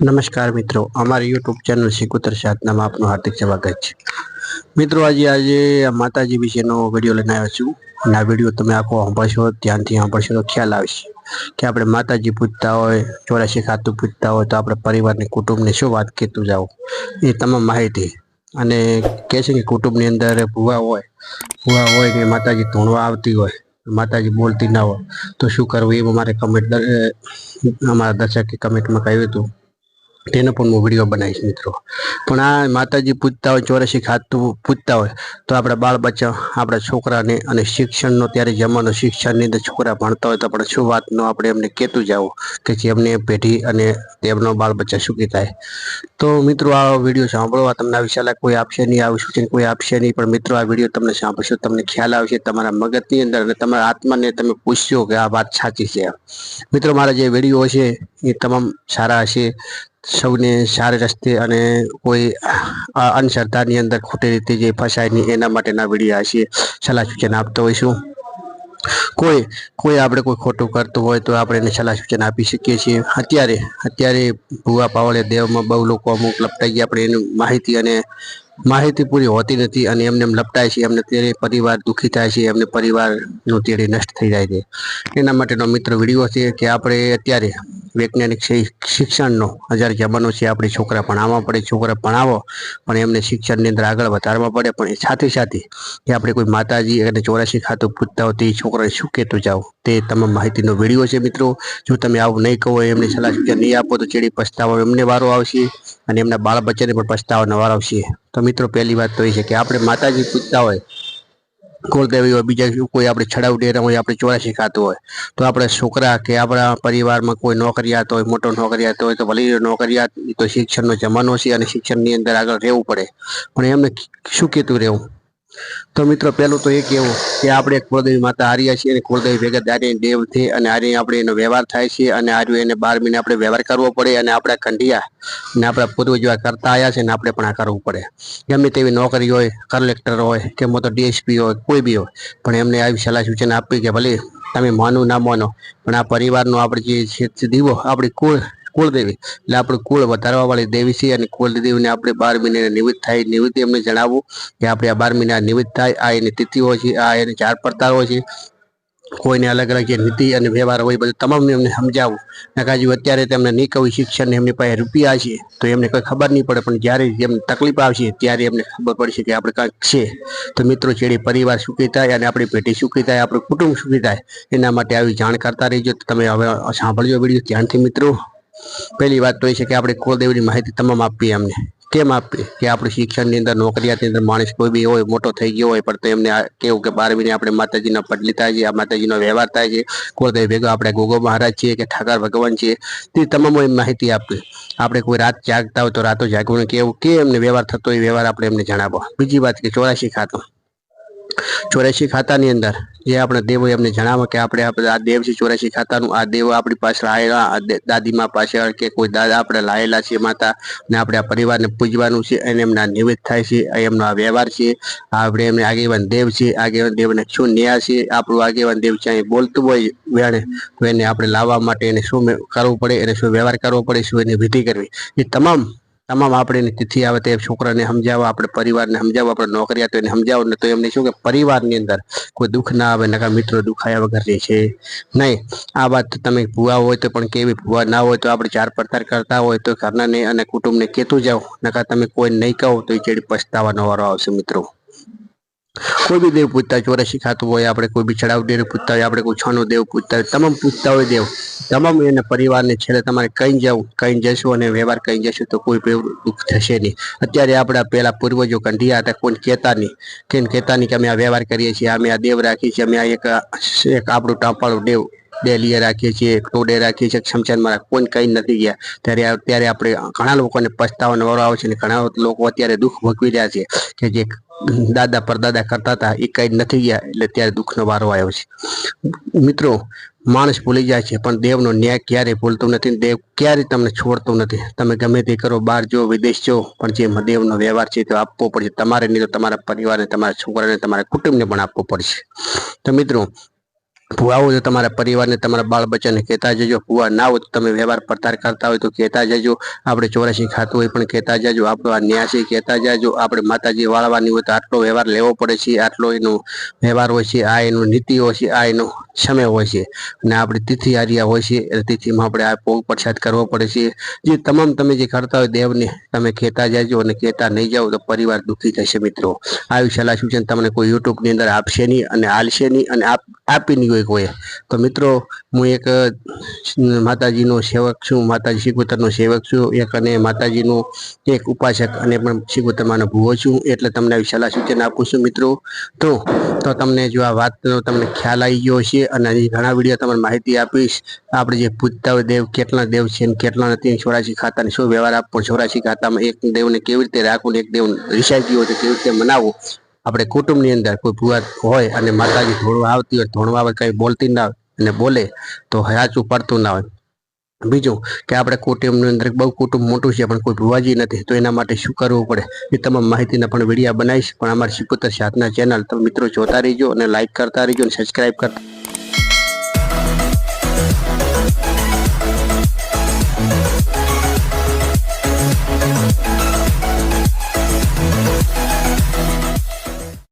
નમસ્કાર મિત્રો, અમારી યુટ્યુબ ચેનલ શીખુતર સાધનામાં આપનું હાર્દિક સ્વાગત છે. મિત્રો, આજે આજે માતાજી વિશેનો વીડિયો લઈને આવ્યો છું. અને આ વીડિયો તમે આખો સાંભળશો, ધ્યાનથી સાંભળશો તો ખ્યાલ આવશે કે આપણે માતાજી પૂજતા હોય, ચોરાશી ખાતું પૂજતા હોય, તો આપણે પરિવારને, કુટુંબને શું વાત કહેતું જાઓ? એ તમામ માહિતી. અને કહે છે કે કુટુંબની અંદર ભૂવા હોય ભૂવા હોય કે માતાજી ધૂણવા આવતી હોય, માતાજી બોલતી ના હોય, તો શું કરવું? એ અમારે કમેન્ટ અમારા દર્શકે કમેન્ટમાં કહ્યું હતું તેનો પણ હું વીડિયો બનાવીશ મિત્રો. પણ આ માતાજી પૂજતા હોય ચોરસી ખાતું પૂજતા હોય, તો આપણા બાળ બચ્ચા, આપણા છોકરાને અને શિક્ષણનો ત્યારે જમાનો, શિક્ષણની અંદર છોકરા ભણતા હોય તો આપણે શું વાતનો આપણે એમને કહેતું જાઓ કે જેમને પેઢી અને તેમનો બાળ બચ્ચા સુખી થાય તો મિત્રો આ વીડિયો સાંભળવા તમને આવી સલાહ કોઈ આપશે નહીં આવી સૂચન કોઈ આપશે નહીં, પણ મિત્રો આ વીડિયો તમને સાંભળશો, તમને ખ્યાલ આવશે તમારા મગજની અંદર અને તમારા આત્માને તમે પૂછશો કે આ વાત સાચી છે. મિત્રો મારા જે વીડિયો છે એ તમામ સારા હશે. સૌને સારા રસ્તે અને કોઈ અંધશ્રદ્ધાની અંદર ખોટી રીતે જે ફસાય નહીં એના માટેના વિડીયા હશે, સલાહ સૂચન આપતો હોઈશું. કોઈ કોઈ આપણે કોઈ ખોટું કરતું હોય તો આપણે એને સલાહ સૂચન આપી શકીએ છીએ. અત્યારે અત્યારે ભૂવા પાવળે દેવમાં બહુ લોકો અમુક લપટાઈ ગયા આપણે એની માહિતી અને માહિતી પૂરી હોતી નથી અને એમને એમ લપટાય છે, એમને ત્યારે પરિવાર દુઃખી થાય છે, એમને પરિવારનું તેડે નષ્ટ થઈ જાય છે. એના માટેનો મિત્ર વીડિયો છે કે આપણે અત્યારે વૈજ્ઞાનિક શિક્ષણનો હજાર જમાનો છે, આપણે છોકરા ભણાવવા પડે, છોકરા ભણાવો પણ એમને શિક્ષણની અંદર આગળ વધારવા પડે, પણ સાથે સાથે કે આપણે કોઈ માતાજી અને ચોરાશી ખાતું પૂછતા હોય તો એ છોકરાને શું કહેતું જાઓ? તે તમામ માહિતીનો વીડિયો છે મિત્રો. જો તમે આવું નહીં કહો, એમને સલાહ સૂચન નહીં આપો, તો ચેડી પસ્તાવો એમને વારો આવશે અને એમના બાળ બચ્ચાને પણ પસ્તાવાનો વારો આવશે. તો મિત્રો, પહેલી વાત તો એ છે કે આપણે માતાજી પૂછતા હોય કુળદેવી હોય, બીજા કોઈ આપણે છડાવ ડેરા હોય, આપણે ચોરાશી ખાતું હોય, તો આપણે છોકરા કે આપણા પરિવારમાં કોઈ નોકરિયાત હોય, મોટો નોકરિયાત હોય, તો ભલે નોકરિયાત તો શિક્ષણનો જમાનો છે અને શિક્ષણની અંદર આગળ રહેવું પડે. પણ એમને શું કહેતું રહેવું? તો મિત્રો, પહેલું તો એ કહેવું કે આપણે કુળદેવી માતા હાર્યા છીએ અને કુળદેવી ભેગા આર્યની દેવ છે અને આર્ય આપણે એનો વ્યવહાર થાય છે અને આર્યું એને બાર મહિને આપણે વ્યવહાર કરવો પડે અને આપણા ખંડિયા અને આપણા પૂર્વજો કરતા આવ્યા છે ને આપણે પણ આ કરવું પડે. ગમે તેવી નોકરી હોય, કલેક્ટર હોય કે મોટો ડીએસપી હોય, કોઈ બી હોય, પણ એમને આવી સલાહ સૂચન આપી કે ભલે તમે માનો ના માનો, પણ આ પરિવારનો આપણે જે દીવો, આપણી કુળ કુળદેવી. એટલે આપણે કુળ વધારવા વાળી દેવી છે અને કુળદેવીને આપણે બાર મહિને નિવૃત્ત થાય નિવૃત્તિ એમને જણાવવું કે આપણે આ બાર મહિના નિવૃત્ત થાય, આ એની તિથિ હોય છે, આ એની ચાર પડતા હોય છે. કોઈને અલગ અલગ જે નીતિ અને વ્યવહાર હોય બધું તમામ એમને સમજાવવું નકાજુ અત્યારે તેમને નહીં કહ્યું, શિક્ષણ એમની પાસે રૂપિયા છે, તો એમને કોઈ ખબર નહીં પડે, પણ જ્યારે એમને તકલીફ આવશે ત્યારે એમને ખબર પડશે કે આપણે કાંઈક છે. તો મિત્રો, છેડી પરિવાર સુખી થાય અને આપણી પેઢી સુખી થાય, આપણું કુટુંબ સુખી થાય, એના માટે આવી જાણ કરતા રહીજો. તમે હવે સાંભળજો વીડિયો. ધ્યાનથી મિત્રો. પહેલી વાત તો એ છે કે આપણે કુળદેવની માહિતી તમામ આપીએ અમને. કેમ આપીએ? કે આપણે શિક્ષણની અંદર, નોકરિયાતની અંદર માણસ કોઈ બી હોય, મોટો થઈ ગયો હોય, પણ તો એમને કેવું કે બારમીને આપણે માતાજીના પડલી થાય છે, આ માતાજીનો વ્યવહાર થાય છે. કુળદેવ ભેગો આપણે ગોગો મહારાજ છીએ કે ઠાકર ભગવાન છીએ, તે તમામ એમ માહિતી આપીએ. આપણે કોઈ રાત જાગતા હોય તો રાતો જાગવાનું કેવું, કે એમને વ્યવહાર થતો એ વ્યવહાર આપણે એમને જણાવો બીજી વાત કે ચોરાશી ખાતું. ચોરાશી ખાતાની અંદર. જે આપણે દેવો એમને જણાવે કે આપણે આ દેવ છે ચોરાશી ખાતાનું, આ દેવ આપણી પાસે લાયેલા દાદીમાં પાછળ કે કોઈ દાદા આપણે લાયેલા છે માતા, ને આપણે આ પરિવારને પૂજવાનું છે અને એમના નિવેદ થાય છે એમનો આ વ્યવહાર છે, આપણે એમને આગેવાન દેવ છે, આગેવાન દેવને શું ન્યાય છે, આપણું આગેવાન દેવ છે અહીં બોલતું હોય વેણે, તો એને આપણે લાવવા માટે એને શું કરવું પડે, એને શું વ્યવહાર કરવો પડે, શું એની વિધિ કરવી. એ તમામ તમામ આપણે તિથિ આવે તે છોકરાને સમજાવવા આપણે પરિવારને સમજાવવા આપણે નોકરિયાત એને સમજાવો. ને તો એમને શું કે પરિવારની અંદર કોઈ દુઃખ ના આવે, નકા મિત્રો દુખાયા વગર રહે છે. નહીં, આ વાત તમે ભૂવા હોય તો પણ કેવી ભૂવા ના હોય તો આપણે ચાર પડતાર કરતા હોય તો ઘરનાને અને કુટુંબને કહેતું જાઓ. નકા તમે કોઈ નહીં કહો તો એ ચેડી પછતાવાનો વારો આવશે મિત્રો. કોઈ બી દેવ પૂજતા ચોરાશી ખાતું હોય, આપણે કોઈ બી ચડાવ દેવ પૂજતા હોય, આપણે કોઈ છાનો દેવ પૂજતા હોય, તમામ પૂજતા હોય દેવ. તમામ એને પરિવારને છેલ્લે તમારે કઈ જવું કઈ જશું અને વ્યવહાર કઈ જશું તો કોઈ દુઃખ થશે નહીં. અત્યારે આપણા પેલા પૂર્વજો કંઢિયા હતા કોઈ કહેતા નહીં. કેમ કહેતા નહીં કે અમે આ વ્યવહાર કરીએ છીએ, અમે આ દેવ રાખીએ છીએ, અમે આ એક એક આપણું ટાંપાળું દેવ ડેલીએ રાખીએ છીએ ટોડે રાખીએ છીએ શમશાનમાં કોઈ કઈ નથી ગયા. ત્યારે અત્યારે આપણે ઘણા લોકોને પસ્તાવાનો વારો આવે છે અને ઘણા લોકો અત્યારે દુઃખ ભોગવી રહ્યા છે કે જે દાદા પરદાદા કરતા હતા એ કઈ નથી ગયા, એટલે ત્યારે દુઃખનો વારો આવ્યો છે. મિત્રો, માણસ ભૂલી જાય છે, પણ દેવનો ન્યાય ક્યારેય ભૂલતો નથી દેવ ક્યારેય તમને છોડતો નથી. તમે ગમે તે કરો, બહાર જો વિદેશ જો પણ જે દેવનો વ્યવહાર છે તે આપવો પડશે. તમારે નહીં તો તમારા પરિવારને, તમારા છોકરાને, તમારા કુટુંબને પણ આપવો પડશે. તો મિત્રો ભૂવા હોય તો તમારા પરિવારને, તમારા બાળ બચ્ચાને કહેતા જજો, ભૂવા ના હોય તો તમે વ્યવહાર પડતાર કરતા હોય તો કહેતા જજો. આપણે ચોરાશી ખાતું હોય પણ કહેતા જજો, આપણો આ ન્યાસી કહેતા જજો, આપણે માતાજી વાળવાની હોય તો આટલો વ્યવહાર લેવો પડે છે, આટલો એનો વ્યવહાર હોય છે, આ એનો નીતિ હોય છે, આ એનો સમય હોય છે. અને આપણે તિથિ આર્યા હોય છે તિથિમાં આપણે આ ભોગ પ્રસાદ કરવો પડે છે. જે તમામ તમે જે કરતા હોય દેવને તમે કહેતા જજો અને કહેતા નહીં જાઓ તો પરિવાર દુઃખી થશે મિત્રો. આવી સલાહ સૂચન તમને કોઈ યુટ્યુબની અંદર આપશે નહીં અને હાલશે નહીં અને આપી નહીં હોય. કોઈ તો મિત્રો, હું એક માતાજીનો સેવક છું, માતાજી શિકોતરનો સેવક છું, એક અને માતાજીનો એક ઉપાસક અને પણ શિકોતરમાંનો ભૂવો છું, એટલે તમને આવી સલાહ સૂચન આપું છું મિત્રો. તો તો તમને જો આ વાતનો તમને ખ્યાલ આવી ગયો છે અને હજી ઘણા વીડિયો તમને માહિતી આપીશ, આપણે જે પૂજતા દેવ, કેટલા દેવ છે અને કેટલા નથી ચોરાશી ખાતાને શું વ્યવહાર આપવો, ચોરાશી ખાતામાં એક દેવને કેવી રીતે રાખવું એક દેવ રિસાઈ ગયો છે કેવી રીતે મનાવવું આપણે કુટુંબની અંદર કોઈ ભૂવા હોય અને માતાજી ધોળવા આવતી હોય, ધોળવા આવે, કંઈ બોલતી ના હોય અને બોલે, તો સાચું પડતું ના હોય. બીજું કે આપણે કુટુંબની અંદર બહુ કુટુંબ મોટું છે, પણ કોઈ ભુવાજી નથી, તો એના માટે શું કરવું પડે? એ તમામ માહિતીના પણ વિડીયા બનાવીશ, પણ અમારી શિકોતર સાધના ચેનલ તમે મિત્રો જોતા રહીજો અને લાઈક કરતા રહીજો અને સબસ્ક્રાઈબ કરતા